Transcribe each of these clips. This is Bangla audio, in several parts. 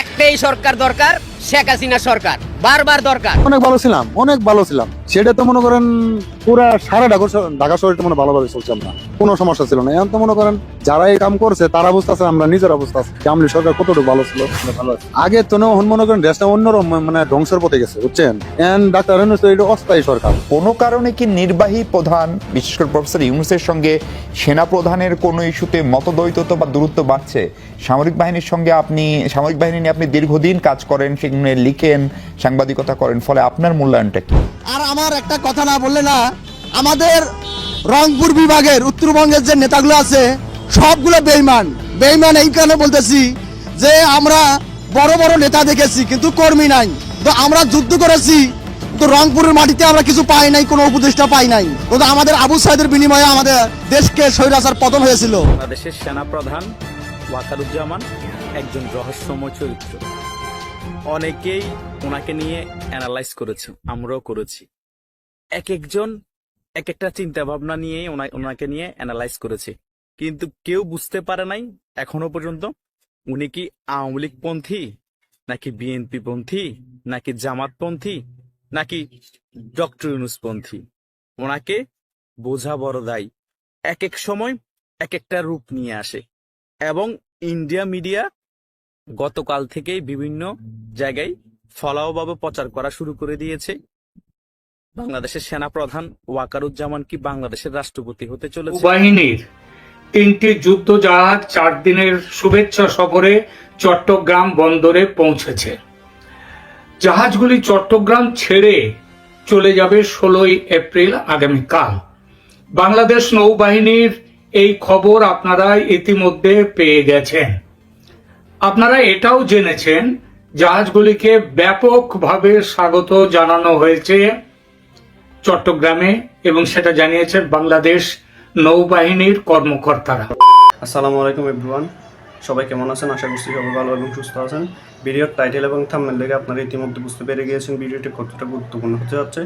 একটাই সরকার দরকার শেখ হাসিনা সরকার। বারবার দরকার। অনেক ভালো ছিলাম অনেক ভালো ছিলাম। সেটা তো মনে করেন পুরা সারা ঢাকা শহর- ঢাকা শহরটা মনে ভালোভাবে চলছে আমরা। কোনো সমস্যা ছিল না। এখন তো মনে করেন যারা এই কাম করছে তারা অবস্থা আছে আমরা নিজের অবস্থা আছে আমলি সরকার কতটুকু ভালো ছিল। আগে তো না এখন মনে করেন দেশটা অন্যরকম মানে ধ্বংসের পথে গেছে বুঝছেন? এন্ড ডাক্তার ইউনূস এটা অস্থায়ী সরকার। কোনো কারণে কি নির্বাহী প্রধান বিশেষ করে প্রফেসর ইউনুসের সঙ্গে সেনা প্রধানের কোনো ইস্যুতে মতদ্বৈততা বা দূরত্ব বাড়ছে? সামরিক বাহিনীর সঙ্গে আপনি সামরিক বাহিনী নিয়ে আপনি দীর্ঘদিন কাজ করেন সেখানে লিখেন সাংবাদিকতা করেন ফলে আপনার মূল্যায়নটা কি? আর আমার একটা কথা না বললে না আমাদের রংপুর বিভাগের উত্তরবঙ্গের যে নেতাগুলো আছে সবগুলো বেইমান। বেইমান এই কারণে বলতেছি যে আমরা বড় বড় নেতা দেখেছি কিন্তু কর্মী নাই। তো আমরা যুদ্ধ করেছি কিন্তু রংপুরের মাটিতে আমরা কিছু পাই নাই কোনো উপদেষ্টা পাই নাই। কিন্তু আমাদের আবু সাইদের বিনিময়ে আমাদের দেশকে স্বৈরাচার পতন হয়েছিল। বাংলাদেশের সেনাপ্রধান ওয়াকারুজ্জামান একজন রহস্যময় চরিত্র। অনেকেই ওনাকে নিয়ে অ্যানালাইজ করেছে, আমরাও করেছি। এক একজন, এক একটা চিন্তা ভাবনা নিয়ে ওনাকে নিয়ে অ্যানালাইজ করেছে। কিন্তু কেউ বুঝতে পারে নাই, এখনও পর্যন্ত, উনি কি আওয়ামী লীগ পন্থী, নাকি বিএনপি পন্থী, নাকি জামাতপন্থী নাকি ডক্টর ইউনুস পন্থী? ওনাকে বোঝা বড় দায়। এক এক সময় এক একটা রূপ নিয়ে আসে। এবং ইন্ডিয়া মিডিয়া গতকাল থেকেই বিভিন্ন জায়গায় ফলাওভাবে প্রচার করা শুরু করে দিয়েছে। বাংলাদেশের সেনা প্রধান ওয়াকারুজ্জামান কি বাংলাদেশের রাষ্ট্রপতি হতে চলেছে বাহিনীর তিনটি যুদ্ধ জাহাজ চার দিনের শুভেচ্ছা সফরে চট্টগ্রাম বন্দরে পৌঁছেছে। জাহাজগুলি চট্টগ্রাম ছেড়ে চলে যাবে ষোলোই এপ্রিল আগামীকাল। বাংলাদেশ নৌবাহিনীর এই খবর আপনারা ইতিমধ্যে পেয়ে গেছেন। আপনারা এটাও জেনেছেন, জাহাজগুলিকে ব্যাপকভাবে স্বাগত জানানো হয়েছে চট্টগ্রামে এবং সেটা জানিয়েছেন বাংলাদেশ নৌবাহিনীর কর্মকর্তারা। আসসালামু আলাইকুম এভরিওয়ান। সবাই কেমন আছেন? আশা করছি সবাই ভালো এবং সুস্থ আছেন। ভিডিওর টাইটেল এবং থাম্বনেল দেখে আপনারা ইতিমধ্যে বুঝতে পেরে গিয়েছেন ভিডিওটি কতটা গুরুত্বপূর্ণ হতে যাচ্ছে।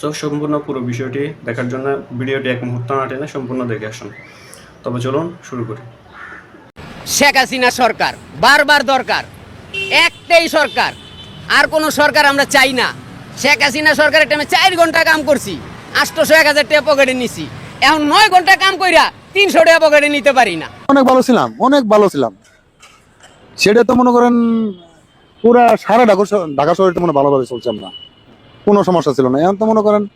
সো সম্পূর্ণ পুরো বিষয়টি দেখার জন্য ভিডিওটি এক মুহূর্ত না টেনে সম্পূর্ণ দেখে আসুন। তবে চলুন শুরু করি। শেখ হাসিনা সরকার, বারবার দরকার, একটাই সরকার। আর কোনো সরকার আমরা চাই না। শেখ হাসিনা সরকারের টাইমে চার ঘণ্টা কাম করছি, আটশোশো এক হাজার টাকা পকেটে নিছি। এখন নয় ঘণ্টা কাম কইরা তিনশো টাকা পকেটে নিতে পারি না। অনেক ভালো ছিলাম, অনেক ভালো ছিলাম। সেটা তো মনে করেন পুরা সারা ঢাকা শহর- ঢাকা শহরটা মনে ভালোভাবে চলছে আমরা। কোনো সমস্যা ছিল না। এখন তো মনে করেন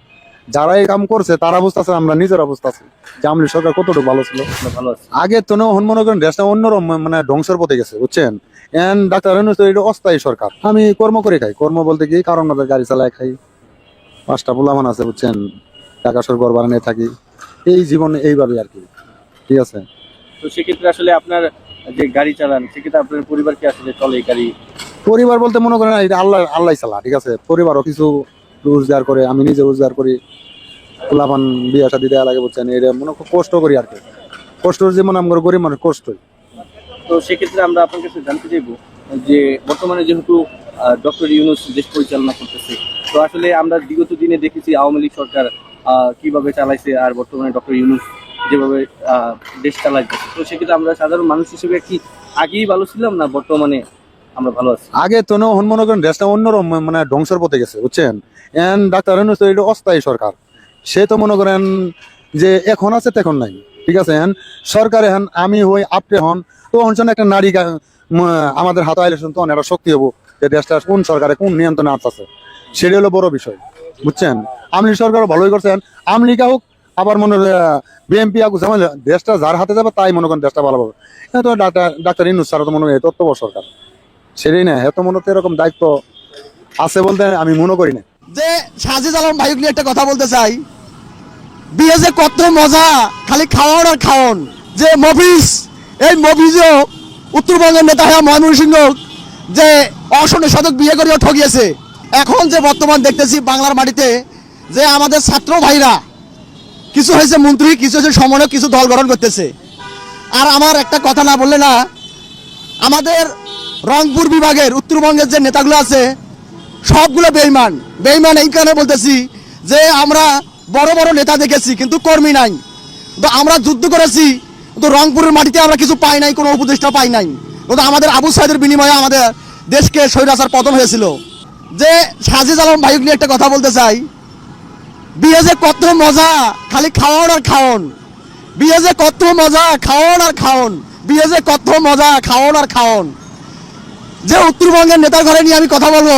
যারা এই কাম করছে, তার অবস্থা আছে, আমরা নিজের অবস্থা আছে। যে আমলি সরকার কতটুকু ভালো ছিল? আগে তো না মনে করেন দেশটা অন্যরকম মানে ধ্বংসের পথে গেছে বুঝছেন? এন্ড ডাক্তার তো এটা অস্থায়ী সরকার। আমি কর্ম করে খাই। কর্ম বলতে কি কারণ আমাদের গাড়ি চালায় খাই। পাঁচটা পোলামান আছে বুঝছেন? টাকা সর ঘর বানানে থাকি। এই জীবনে এইভাবে আর কি। ঠিক আছে? তো সেক্ষেত্রে আসলে আপনার যে গাড়ি চালান সেক্ষেত্রে আপনার পরিবার কি আসলে চলে গাড়ি? পরিবার বলতে মনে করেন আল্লাহ আল্লাহ চালা ঠিক আছে? পরিবারও কিছু রোজগার করে আমি নিজে রোজগার করি। পোলাপান বিয়া শাদি দেওয়া লাগে বুঝছেন এটা মনে খুব কষ্ট করি আর কি। কষ্ট যেমন আমার গরিব মানুষ কষ্টই। তো সেক্ষেত্রে আমরা আপনার কাছে জানতে চাইব যে বর্তমানে যেহেতু ডক্টর ইউনুস দেশ পরিচালনা করতেছে তো আসলে আমরা বিগত দিনে দেখেছি আওয়ামী লীগ সরকার কীভাবে চালাইছে আর বর্তমানে ডক্টর ইউনুস যেভাবে দেশ চালাইছে তো সেক্ষেত্রে আমরা সাধারণ মানুষ হিসেবে কি আগেই ভালো ছিলাম না বর্তমানে আমরা ভালো আছি? আগে তো মনে করেন দেশটা অন্যরকম মানে ধ্বংসের পথে গেছে বুঝছেন? এন্ড ডাক্তার ইউনূস তো এটা অস্থায়ী সরকার। সে তো মনে করেন যে এখন আছে তখন নাই। ঠিক আছে এখন সরকার এখন আমি হই আপনি হন, তো অঞ্চলে একটা নারী আমাদের হাতে আইলে শুনতো একটা শক্তি হব যে দেশটা কোন সরকারে কোন নিয়ন্ত্রণে আসতেছে সেটা হলো বড় বিষয়, বুঝছেন? আমলি সরকার ভালোই করছেন আমলিকা হোক, আবার মনে বিএমপি আগু যেমন দেশটা যার হাতে যাবে, তাই মনে করেন দেশটা ভালো হবে। হ্যাঁ তো ডাক্তার ডাক্তার ইনুস স্যার তো মনে হয় তত্ত্ব সরকার। সেটাই না এত মনে এরকম দায়িত্ব আছে বলতে আমি মনে করি না। যে সাজিদ আলম ভাইক নিয়ে একটা কথা বলতে চাই। বিয়ে যে কত মজা, খালি খাওয়ান আর খাওয়ান। যে মফিজ, এই মফিজও উত্তরবঙ্গের নেতা হয়ে ময়মনসিংহ যে অশনে শতক বিয়ে করিও ঠকিয়েছে এখন যে বর্তমান দেখতেছি বাংলার মাটিতে, যে আমাদের ছাত্র ভাইরা, কিছু হয়েছে মন্ত্রী, কিছু হয়েছে সমন্বয় কিছু দল গঠন করতেছে। আর আমার একটা কথা না বললে না, আমাদের রংপুর বিভাগের উত্তরবঙ্গের যে নেতাগুলো আছে সবগুলো বেইমান। বেইমান এই কারণে বলতেছি যে আমরা বড় বড় নেতা দেখেছি, কিন্তু কর্মী নাই। তো আমরা যুদ্ধ করেছি, কিন্তু রংপুরের মাটিতে আমরা কিছু পাই নাই, কোনো উপদেষ্টা পাই নাই। কিন্তু আমাদের আবু সাইদের বিনিময়ে আমাদের দেশকে স্বৈরাচার পতন হয়েছিল। যে সাজিদ আলম ভাইক নিয়ে একটা কথা বলতে চাই। বিয়ে যে কত মজা, খালি খাওয়ান আর খাওন বিয়ে যে কত মজা, খাওয়ান আর খাওন বিয়ে যে কত মজা, খাওয়ান আর খাওন যে উত্তরবঙ্গের নেতার ঘরে নিয়ে আমি কথা বলব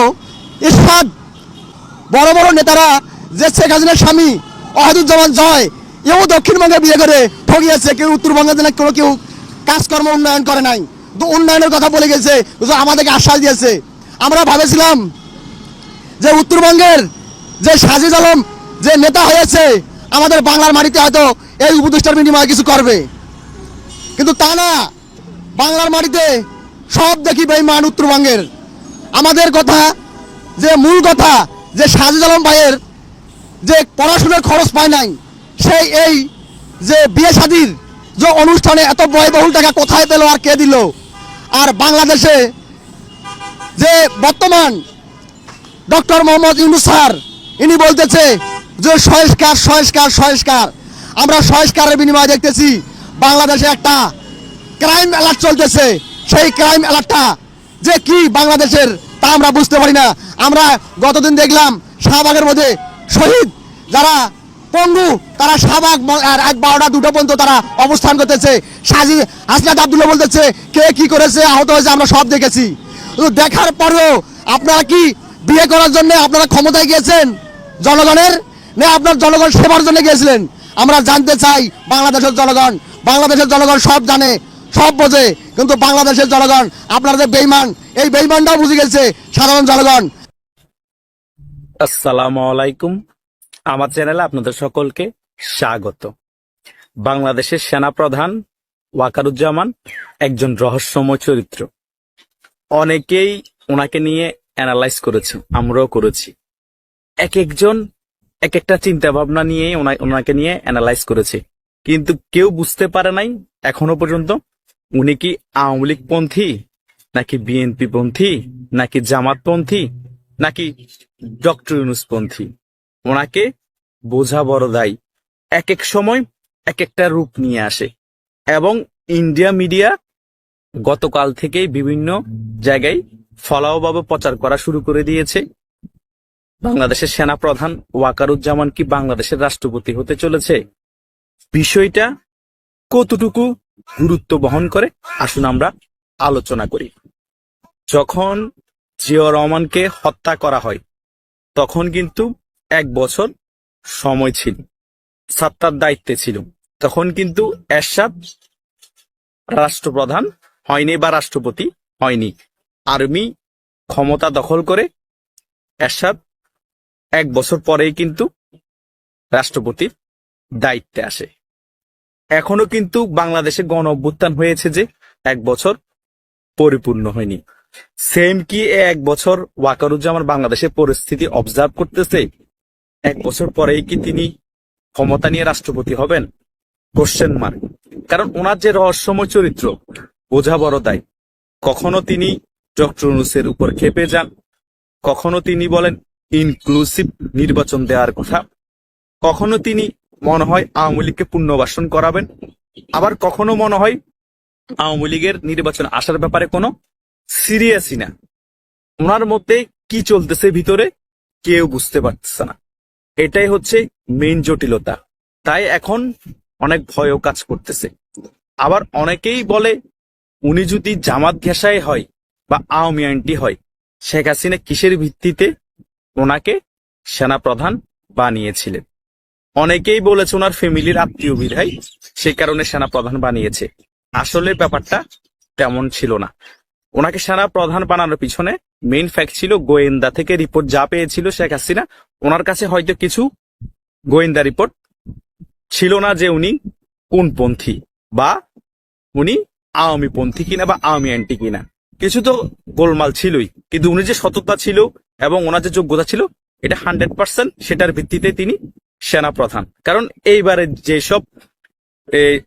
ইরশাদ বড় বড় নেতারা, যে শেখ হাসিনার স্বামী অহাদুজ্জামান জয়, এও দক্ষিণবঙ্গে বিয়ে করে ঠগিয়েছে, কেউ উত্তরবঙ্গে যেন কোনো কেউ কাজকর্ম উন্নয়ন করে নাই। উন্নয়নের কথা বলে গেছে আমাদেরকে আশ্বাস দিয়েছে। আমরা ভাবেছিলাম যে উত্তরবঙ্গের যে সাজিদ আলম যে নেতা হয়েছে, আমাদের বাংলার মাটিতে হয়তো এই উপদেষ্টার বিনিময়ে কিছু করবে। কিন্তু তা না, বাংলার মাটিতে সব দেখি বেইমান উত্তরবঙ্গের। আমাদের কথা যে মূল কথা, যে সাজিদ আলম ভাইয়ের যে পড়াশোনার খরচ পায় নাই, সেই এই যে বিয়ে শাদির যে অনুষ্ঠানে এত ব্যয়বহুল টাকা কোথায় পেল আর কে দিল? আর বাংলাদেশে যে বর্তমান ডক্টর মোহাম্মদ ইউনুস স্যার, ইনি বলতেছে যে সংস্কার সংস্কার সংস্কার আমরা সংস্কারের বিনিময়ে দেখতেছি বাংলাদেশে একটা ক্রাইম অ্যালার্ট চলতেছে। সেই ক্রাইম অ্যালার্টটা যে কি বাংলাদেশের তা আমরা বুঝতে পারি না। আমরা গতদিন দেখলাম শাহবাগের মধ্যে শহীদ, যারা পঙ্গু, তারা শাহবাগ এক বারোটা দুটো পর্যন্ত তারা অবস্থান করতেছে। সাজি, হাসনাত আবদুল্লাহ বলতেছে, কে কি করেছে, আহত হয়েছে, আমরা সব দেখেছি। দেখার পরেও আপনারা কি বিয়ে করার জন্য আপনারা ক্ষমতায় গিয়েছেন? জনগণের? না আপনার জনগণ সেবার জন্য গিয়েছিলেন? আমরা জানতে চাই বাংলাদেশের জনগণ। বাংলাদেশের জনগণ সব জানে সব বোঝে, কিন্তু বাংলাদেশের জনগণ, আপনারা যে বেইমান এই বেইমানটাও বুঝে গেছে, সাধারণ জনগণ। আসসালামু আলাইকুম। আমার চ্যানেলে আপনাদের সকলকে স্বাগত। বাংলাদেশের সেনাপ্রধান ওয়াকারুজ্জামান একজন রহস্যময় চরিত্র। অনেকেই ওনাকে নিয়ে অ্যানালাইজ করেছে, আমরাও করেছি। এক একজন, এক একটা চিন্তা ভাবনা নিয়ে ওনা- ওনাকে নিয়ে অ্যানালাইজ করেছে। কিন্তু কেউ বুঝতে পারে নাই, এখনও পর্যন্ত উনি কি আওয়ামী লীগ পন্থী? নাকি বিএনপি পন্থী? নাকি জামাতপন্থী নাকি ডক্টর ইউনুসপন্থী ওনাকে বোঝা বড় দায়। এক এক সময় এক একটা রূপ নিয়ে আসে। এবং ইন্ডিয়া মিডিয়া গতকাল থেকেই বিভিন্ন জায়গায় ফলাওভাবে প্রচার করা শুরু করে দিয়েছে। বাংলাদেশের সেনা প্রধান ওয়াকারুজ্জামান কি বাংলাদেশের রাষ্ট্রপতি হতে চলেছে? বিষয়টা কতটুকু গুরুত্ব বহন করে, আসুন আমরা আলোচনা করি। যখন জিয়া রহমানকে হত্যা করা হয়, তখন কিন্তু এক বছর সময় ছিল, সাত্তার দায়িত্বে ছিল। তখন কিন্তু এরশাদ রাষ্ট্রপ্রধান হয়নি বা রাষ্ট্রপতি হয়নি। আর্মি ক্ষমতা দখল করে এরশাদ এক বছর পরেই কিন্তু রাষ্ট্রপতির দায়িত্বে আসে। এখনও কিন্তু বাংলাদেশে গণ অভ্যুত্থান হয়েছে যে এক বছর পরিপূর্ণ হয়নি। সেম কি এক বছর ওয়াকারুজ্জামান বাংলাদেশের পরিস্থিতি অবজার্ভ করতেছে? এক বছর পরেই কি তিনি ক্ষমতা নিয়ে রাষ্ট্রপতি হবেন? কোশ্চেন মার্ক কারণ ওনার যে রহস্যময় চরিত্র বোঝা বড় দায় কখনো তিনি ডক্টর উপর খেপে যান, কখনো তিনি বলেন ইনক্লুসিভ নির্বাচন দেওয়ার কথা, কখনো তিনি মনে হয় আওয়ামী লীগকে পুনর্বাসন করাবেন। আবার কখনো মনে হয় আওয়ামী লীগের নির্বাচন আসার ব্যাপারে কোনো সিরিয়াসই না। ওনার মধ্যে কি চলতেছে ভিতরে কেউ বুঝতে পারতেছে না। এটাই হচ্ছে মেন জটিলতা। তাই এখন অনেক ভয়ও কাজ করতেছে। আবার অনেকেই বলে, উনি যদি জামাত ঘেঁষায় হয় বা আওয়ামী আইনটি হয়, শেখ হাসিনা কিসের ভিত্তিতে ওনাকে সেনাপ্রধান বানিয়েছিলেন? অনেকেই বলেছে ওনার ফ্যামিলির আত্মীয় বিধায় সে কারণে সেনা প্রধান বানিয়েছে। আসলে ব্যাপারটা তেমন ছিল না। ওনাকে সেনা প্রধান বানানোর পিছনে মেইন ফ্যাক্ট ছিল গোয়েন্দা থেকে রিপোর্ট যা পেয়েছিল শেখ হাসিনা। ওনার কাছে হয়তো কিছু গোয়েন্দা রিপোর্ট ছিল না যে উনি কোন পন্থী বা উনি আওয়ামী পন্থী কিনা বা আওয়ামী অ্যান্টি কিনা। কিছু তো গোলমাল ছিলই। কিন্তু উনি যে সততা ছিল এবং ওনার যে যোগ্যতা ছিল, এটা হান্ড্রেড পার্সেন্ট সেটার ভিত্তিতে তিনি সেনা প্রধান কারণ এইবারে যেসব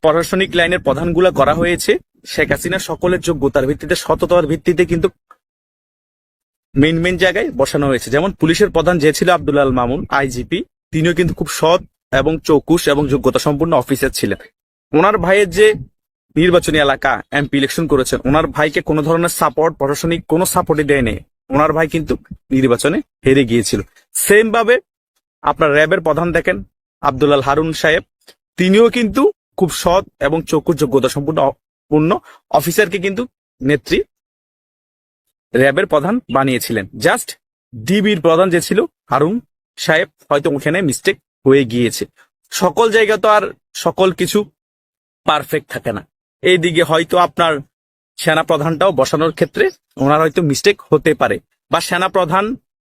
প্রশাসনিক লাইনের প্রধানগুলা করা হয়েছে, শেখ হাসিনা সকলের যোগ্যতার ভিত্তিতে, সততার ভিত্তিতে কিন্তু মেন মেন জায়গায় বসানো হয়েছে। যেমন পুলিশের প্রধান যে ছিল আব্দুল মামুন, আইজিপি, তিনিও কিন্তু খুব সৎ এবং চৌকুশ এবং যোগ্যতা সম্পন্ন অফিসার ছিলেন। ওনার ভাইয়ের যে নির্বাচনী এলাকা, এমপি ইলেকশন করেছেন, ওনার ভাইকে কোনো ধরনের সাপোর্ট প্রশাসনিক কোনো সাপোর্টই দেয়নি। ওনার ভাই কিন্তু নির্বাচনে হেরে গিয়েছিল। সেম ভাবে আপনার র্যাবের প্রধান দেখেন আব্দুল্লাল হারুন সাহেব। তিনিও কিন্তু খুব সৎ এবং চক্ষু যোগ্যতা সম্পূর্ণ পূর্ণ অফিসারকে কিন্তু নেত্রী র্যাবের প্রধান বানিয়েছিলেন। জাস্ট ডিবির প্রধান যে ছিল, হারুন সাহেব, হয়তো ওখানে মিস্টেক হয়ে গিয়েছে। সকল জায়গা তো আর সকল কিছু পারফেক্ট থাকে না। এইদিকে হয়তো আপনার সেনা প্রধানটাও বসানোর ক্ষেত্রে ওনার হয়তো মিস্টেক হতে পারে বা সেনা প্রধান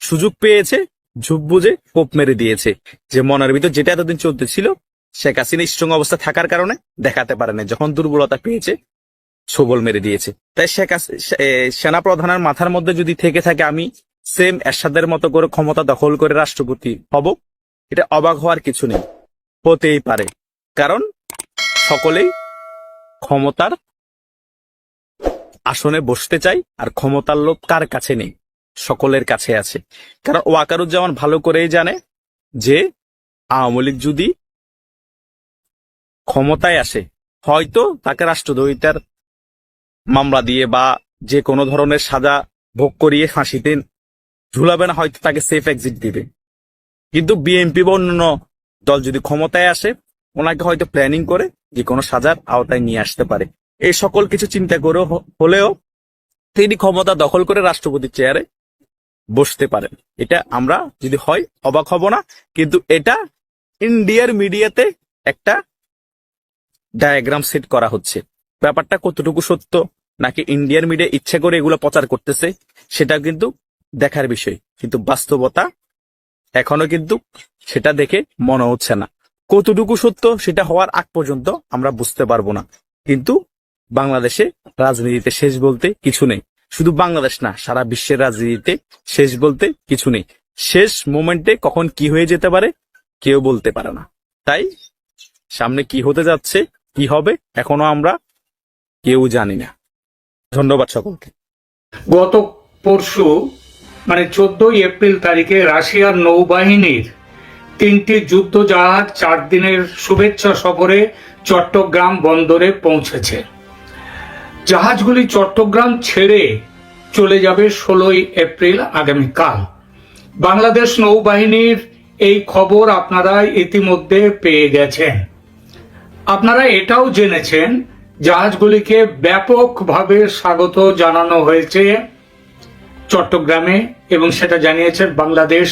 সুযোগ পেয়েছে ঝুপ বুঝে কোপ মেরে দিয়েছে যে মনের ভিতর যেটা এতদিন চলতেছিল, শেখ হাসিনা স্ট্রং অবস্থা থাকার কারণে দেখাতে পারে না যখন দুর্বলতা পেয়েছে, সবল মেরে দিয়েছে। তাই শেখ সেনা প্রধানের মাথার মধ্যে যদি থেকে থাকে, আমি সেম এরশাদের মতো করে ক্ষমতা দখল করে রাষ্ট্রপতি হব, এটা অবাক হওয়ার কিছু নেই। হতেই পারে। কারণ সকলেই ক্ষমতার আসনে বসতে চাই, আর ক্ষমতার লোভ কার কাছে নেই? সকলের কাছে আছে। কারণ ওয়াকারুজ্জামান ভালো করেই জানে যে আওয়ামী লীগ যদি ক্ষমতায় আসে, হয়তো তাকে রাষ্ট্রদ্রোহিতার মামলা দিয়ে বা যে কোনো ধরনের সাজা ভোগ করিয়ে ফাঁসিতে ঝুলাবে না, হয়তো তাকে সেফ এক্সিট দিবে। কিন্তু বিএনপি বা অন্যান্য দল যদি ক্ষমতায় আসে, ওনাকে হয়তো প্ল্যানিং করে যে কোনো সাজার আওতায় নিয়ে আসতে পারে। এই সকল কিছু চিন্তা করে হলেও তিনি ক্ষমতা দখল করে রাষ্ট্রপতির চেয়ারে বসতে পারেন। এটা আমরা যদি হয় অবাক হব না, কিন্তু এটা ইন্ডিয়ার মিডিয়াতে একটা ডায়াগ্রাম সেট করা হচ্ছে। ব্যাপারটা কতটুকু সত্য, নাকি ইন্ডিয়ার মিডিয়া ইচ্ছে করে এগুলো প্রচার করতেছে সেটা কিন্তু দেখার বিষয়। কিন্তু বাস্তবতা এখনও কিন্তু সেটা দেখে মনে হচ্ছে না। কতটুকু সত্য, সেটা হওয়ার আগ পর্যন্ত আমরা বুঝতে পারব না। কিন্তু বাংলাদেশে রাজনীতিতে শেষ বলতে কিছু নেই। শুধু বাংলাদেশ না, সারা বিশ্বের রাজনীতিতে শেষ বলতে কিছু নেই। শেষ মোমেন্টে কখন কি হয়ে যেতে পারে, কেউ বলতে পারে না। তাই সামনে কি হতে যাচ্ছে, কি হবে, এখনও আমরা কেউ জানি না। ধন্যবাদ সকলকে। গত পরশু মানে চোদ্দই এপ্রিল তারিখে রাশিয়ার নৌবাহিনীর তিনটি যুদ্ধ জাহাজ চার দিনের শুভেচ্ছা সফরে চট্টগ্রাম বন্দরে পৌঁছেছে। জাহাজগুলি চট্টগ্রাম ছেড়ে চলে যাবে ষোলোই এপ্রিল আগামীকাল। বাংলাদেশ নৌবাহিনীর এই খবর আপনারা ইতিমধ্যে পেয়ে গেছেন। আপনারা এটাও জেনেছেন, জাহাজগুলিকে ব্যাপকভাবে স্বাগত জানানো হয়েছে চট্টগ্রামে এবং সেটা জানিয়েছেন বাংলাদেশ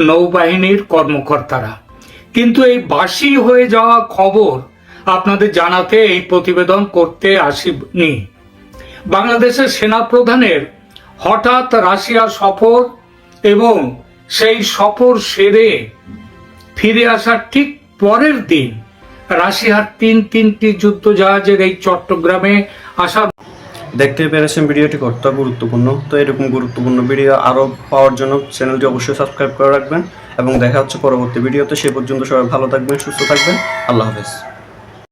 নৌবাহিনীর কর্মকর্তারা। কিন্তু এই বাসি হয়ে যাওয়া খবর আপনাদের জানাতে এই প্রতিবেদন করতে আসিনি। বাংলাদেশের সেনাপ্রধানের হঠাৎ রাশিয়া সফর এবং সেই সফর সেরে ফিরে আসার ঠিক পরের দিন রাশিয়ার তিন তিনটি যুদ্ধ জাহাজের এই চট্টগ্রামে আসা দেখতে পেরেছেন ভিডিওটি কতটা গুরুত্বপূর্ণ? তো এরকম গুরুত্বপূর্ণ ভিডিও আরও পাওয়ার জন্য চ্যানেলটি অবশ্যই সাবস্ক্রাইব করে রাখবেন এবং দেখা হচ্ছে পরবর্তী ভিডিওতে। সে পর্যন্ত সবাই ভালো থাকবেন, সুস্থ থাকবেন। আল্লাহ হাফেজ।